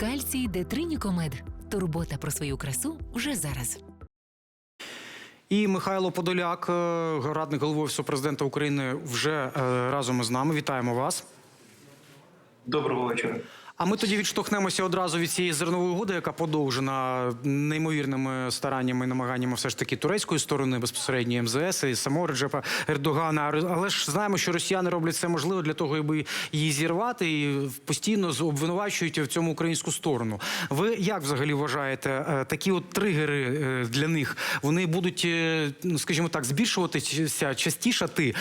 Кальцій Детринікомед. Турбота про свою красу вже зараз. І Михайло Подоляк, е, радник голови Офісу президента України, вже е, разом із нами. Вітаємо вас. Доброго вечора. А ми тоді відштовхнемося одразу від цієї зернової угоди, яка подовжена неймовірними стараннями і намаганнями все ж таки турецької сторони, безпосередньо МЗС і самого Реджепа Ердогана. Але ж знаємо, що росіяни роблять все можливе для того, аби її зірвати, і постійно обвинувачують в цьому українську сторону. Ви як взагалі вважаєте, е, такі от тригери е, для них вони будуть, е, ну скажімо так, збільшуватися частішати,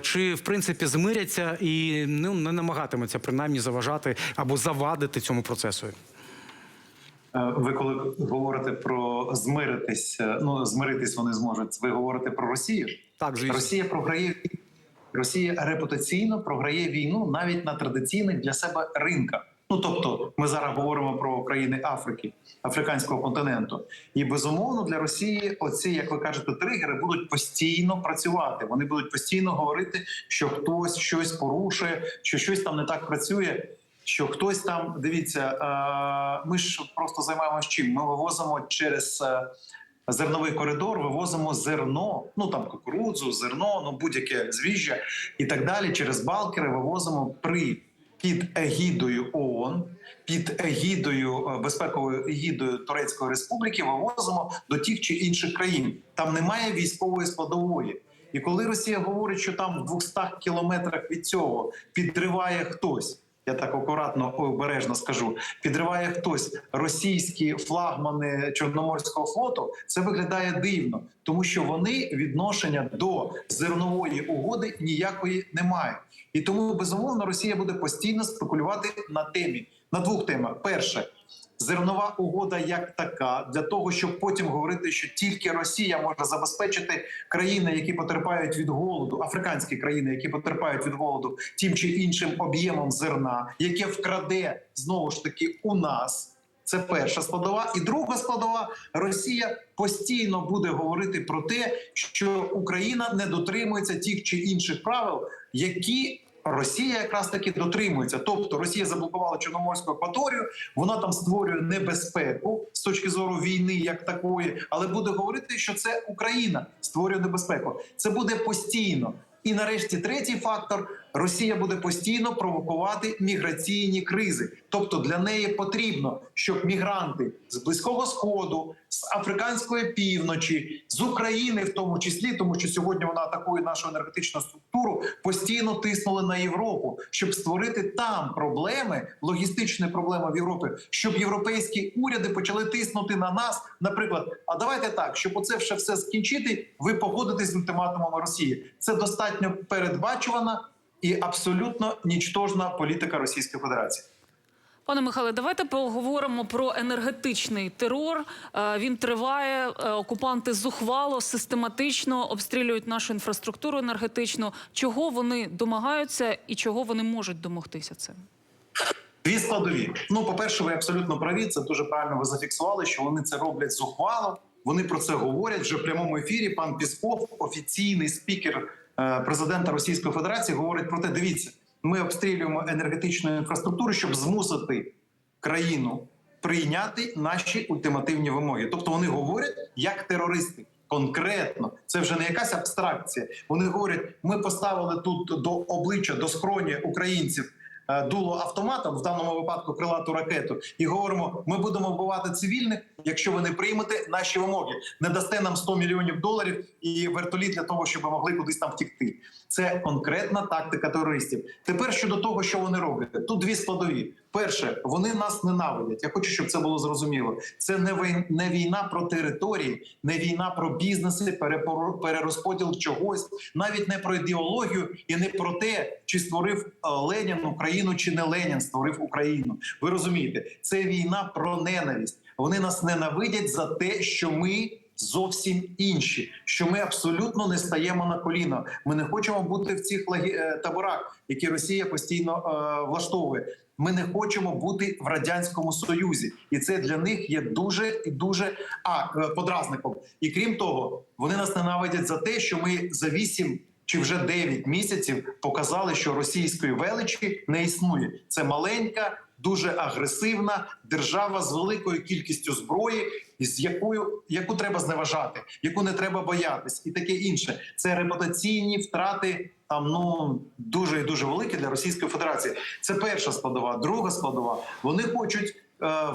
чи в принципі змиряться і ну не намагатимуться принаймні заважати або завадити цьому процесу? Е, Ви коли говорите про змиритись, е, ну змиритись вони зможуть. Ви говорите про Росію. Так, звісно. Росія програє Росія репутаційно програє війну навіть на традиційних для себе ринках. Ну тобто, ми зараз говоримо про країни Африки, африканського континенту, і безумовно для Росії оці, як ви кажете, тригери будуть постійно працювати. Вони будуть постійно говорити, що хтось щось порушує, що щось там не так працює. Що хтось там дивіться, е, ми ж просто займаємося чим? Ми вивозимо через е, зерновий коридор, вивозимо зерно, ну там кукурудзу, зерно, ну будь-яке звіжжя і так далі. Через балкери вивозимо при під егідою ООН, під егідою е, безпековою егідою Турецької Республіки вивозимо до тих чи інших країн. Там немає військової складової. І коли Росія говорить, що там в 200 кілометрах від цього підриває хтось. Я так акуратно обережно скажу. Підриває хтось російські флагмани Чорноморського флоту. Це виглядає дивно, тому що вони відношення до зернової угоди ніякої не мають. І тому безумовно Росія буде постійно спекулювати на темі на двох темах: перше. Зернова угода як така для того, щоб потім говорити, що тільки Росія може забезпечити країни, які потерпають від голоду, африканські країни, які потерпають від голоду, тим чи іншим об'ємом зерна, яке вкраде знову ж таки у нас. Це перша складова, і друга складова Росія постійно буде говорити про те, що Україна не дотримується тих чи інших правил, які Росія якраз таки дотримується. Тобто Росія заблокувала Чорноморську акваторію, вона там створює небезпеку з точки зору війни, як такої, але буде говорити, що це Україна створює небезпеку. Це буде постійно. І нарешті третій фактор: Росія буде постійно провокувати міграційні кризи. Тобто для неї потрібно, щоб мігранти з близького сходу, з африканської півночі, з України, в тому числі, тому що сьогодні вона атакує нашу енергетичну структуру, постійно тиснули на Європу, щоб створити там проблеми, логістичні проблеми в Європі, щоб європейські уряди почали тиснути на нас. Наприклад, а давайте так, щоб оце все все скінчити, ви погодитесь з ультиматумами Росії. Це достатньо передбачувана і абсолютно нічтожна політика Російської Федерації. Пане Михайле, давайте поговоримо про енергетичний терор. Е, Він триває. Е, Окупанти зухвало систематично обстрілюють нашу інфраструктуру енергетичну. Чого вони домагаються і чого вони можуть домогтися цим? Дві складові. Ну, по-перше, ви абсолютно праві. Це дуже правильно ви зафіксували, що вони це роблять зухвало. Вони про це говорять вже в прямому ефірі. Пан Пісков, офіційний спікер президента Російської Федерації, говорить про те: дивіться, ми обстрілюємо енергетичну інфраструктуру, щоб змусити країну прийняти наші ультимативні вимоги. Тобто вони говорять як терористи. Конкретно, це вже не якась абстракція. Вони говорять: ми поставили тут до обличчя до скроні українців е, дуло автоматом, в даному випадку крилату ракету, і говоримо: ми будемо вбивати цивільних, якщо ви не приймете наші вимоги, не дасте нам 100 мільйонів доларів і вертоліт для того, щоб могли кудись там втікти. Це конкретна тактика терористів. Тепер щодо того, що вони роблять, тут дві складові. Перше, вони нас ненавидять. Я хочу, щоб це було зрозуміло. Це не війна, про території, не війна про бізнеси, перерозподіл чогось, навіть не про ідеологію і не про те, чи створив е, Ленін Україну, чи не Ленін створив Україну. Ви розумієте, це війна про ненависть. Вони нас ненавидять за те, що ми. Зовсім інші, що ми абсолютно не стаємо на коліна. Ми не хочемо бути в цих е, таборах, які Росія постійно е, влаштовує. Ми не хочемо бути в радянському союзі, і це для них є дуже і дуже а е, подразником. І крім того, вони нас ненавидять за те, що ми за вісім чи вже 9 місяців показали, що російської величі не існує. Це маленька дуже агресивна держава з великою кількістю зброї, з якою яку треба зневажати, яку не треба боятись, і таке інше. Це репутаційні втрати. Там ну дуже і дуже великі для Російської Федерації. Це перша складова. Друга складова. Вони хочуть е,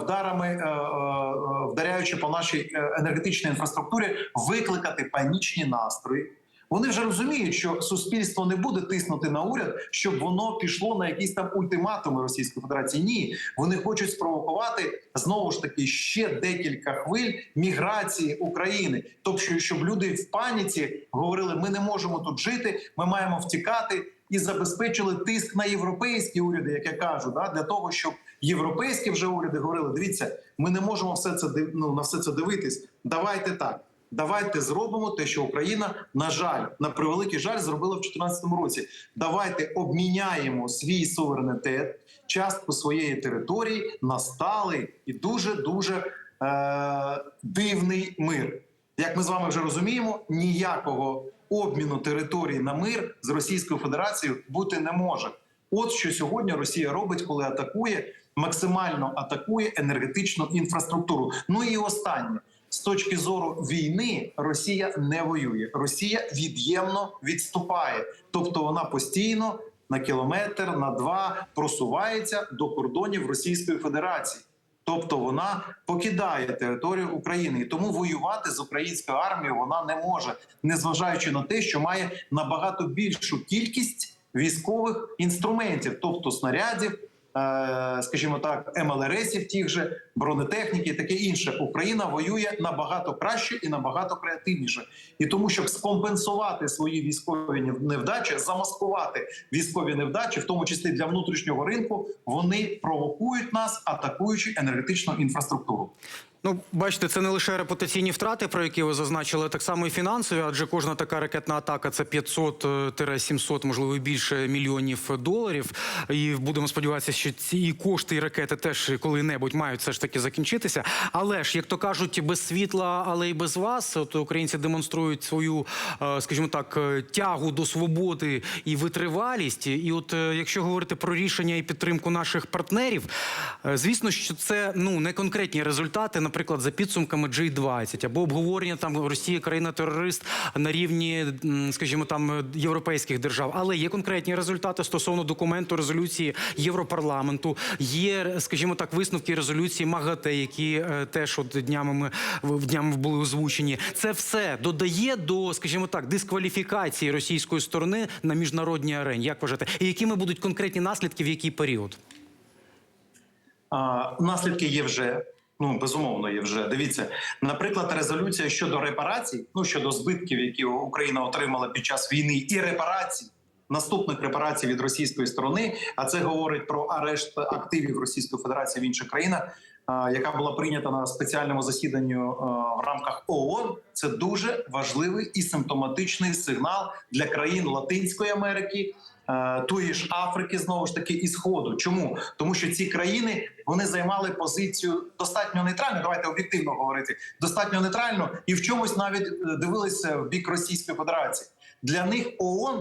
вдарами, е, е, вдаряючи по нашій енергетичній інфраструктурі, викликати панічні настрої. Вони вже розуміють, що суспільство не буде тиснути на уряд, щоб воно пішло на якісь там ультиматуми Російської Федерації. Ні, вони хочуть спровокувати знову ж таки ще декілька хвиль міграції України. Тобто, щоб люди в паніці говорили: ми не можемо тут жити, ми маємо втікати. І забезпечили тиск на європейські уряди, як я кажу, да, для того, щоб європейські вже уряди говорили: дивіться, ми не можемо все це ну, на все це дивитись. Давайте так. Давайте зробимо те, що Україна, на жаль, на превеликий жаль, зробила в 2014 році. Давайте обміняємо свій суверенітет, частку своєї території на сталий і дуже дуже е- дивний мир. Як ми з вами вже розуміємо, ніякого обміну території на мир з Російською Федерацією бути не може. От що сьогодні Росія робить, коли атакує, максимально атакує енергетичну інфраструктуру. Ну і останнє з точки зору війни, Росія не воює. Росія від'ємно відступає, тобто вона постійно на кілометр, на два просувається до кордонів Російської Федерації. Тобто вона покидає територію України, і тому воювати з українською армією вона не може, незважаючи на те, що має набагато більшу кількість військових інструментів, тобто снарядів, скажімо так, МЛРСів, тих же бронетехніки, і таке інше. Україна воює набагато краще і набагато креативніше. І тому, щоб скомпенсувати свої військові невдачі, замаскувати військові невдачі, в тому числі для внутрішнього ринку, вони провокують нас, атакуючи енергетичну інфраструктуру. Ну, бачите, це не лише репутаційні втрати, про які ви зазначили, так само і фінансові, адже кожна така ракетна атака це 500-700, можливо, більше мільйонів доларів. І будемо сподіватися, що ці кошти і ракети теж коли-небудь мають все ж таки закінчитися. Але ж, як то кажуть, без світла, але й без вас, от українці демонструють свою, е, скажімо так, е, тягу до свободи і витривалість. І от е, якщо говорити про рішення і підтримку наших партнерів, звісно, що це ну не конкретні результати, наприклад, за підсумками G20 або обговорення там Росія країна-терорист на рівні, скажімо, там європейських держав, але є конкретні результати стосовно документу резолюції Європарламенту. Є, скажімо так, висновки резолюції МАГАТЕ, які е, теж от днями ми днями були озвучені. Це все додає до, скажімо так, дискваліфікації російської сторони на міжнародній арені. Як вважаєте? І якими будуть конкретні наслідки в який період? Наслідки є вже. Ну безумовно, є вже. Дивіться, наприклад, резолюція щодо репарацій, ну щодо збитків, які Україна отримала під час війни, і репарацій. Наступних репарацій від російської сторони, а це говорить про арешт активів Російської Федерації в інших країнах, яка була прийнята на спеціальному засіданні в рамках ООН. Це дуже важливий і симптоматичний сигнал для країн Латинської Америки, тої ж Африки, знову ж таки, і Сходу. Чому? Тому що ці країни вони займали позицію достатньо нейтральну. Давайте об'єктивно говорити, достатньо нейтрально і в чомусь навіть е, дивилися в бік Російської Федерації. Для них ООН.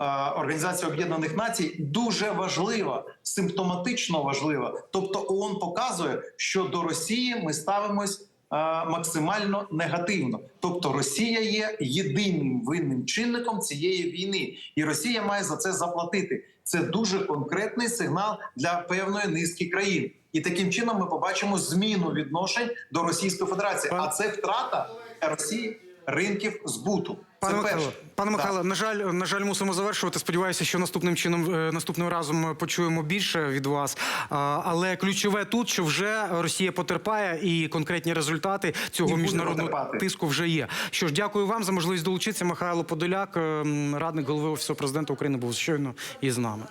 е, Організація Об'єднаних Націй дуже важлива, симптоматично важлива. Тобто ООН показує, що до Росії ми ставимось е, максимально негативно. Тобто Росія є єдиним винним чинником цієї війни, і Росія має за це заплатити. Це дуже конкретний сигнал для певної низки країн. І таким чином ми побачимо зміну відношень до Російської Федерації. А це втрата Росії ринків збуту. Пане. Михайло, пане Михайло, на жаль, на жаль, мусимо завершувати. Сподіваюся, що наступним чином е, наступним разом ми почуємо більше від вас. Але ключове тут, що вже Росія потерпає, і конкретні результати цього міжнародного потерпати. тиску вже є. Що ж, дякую вам за можливість долучитися. Михайло Подоляк, е, радник голови офісу президента України, був щойно із нами.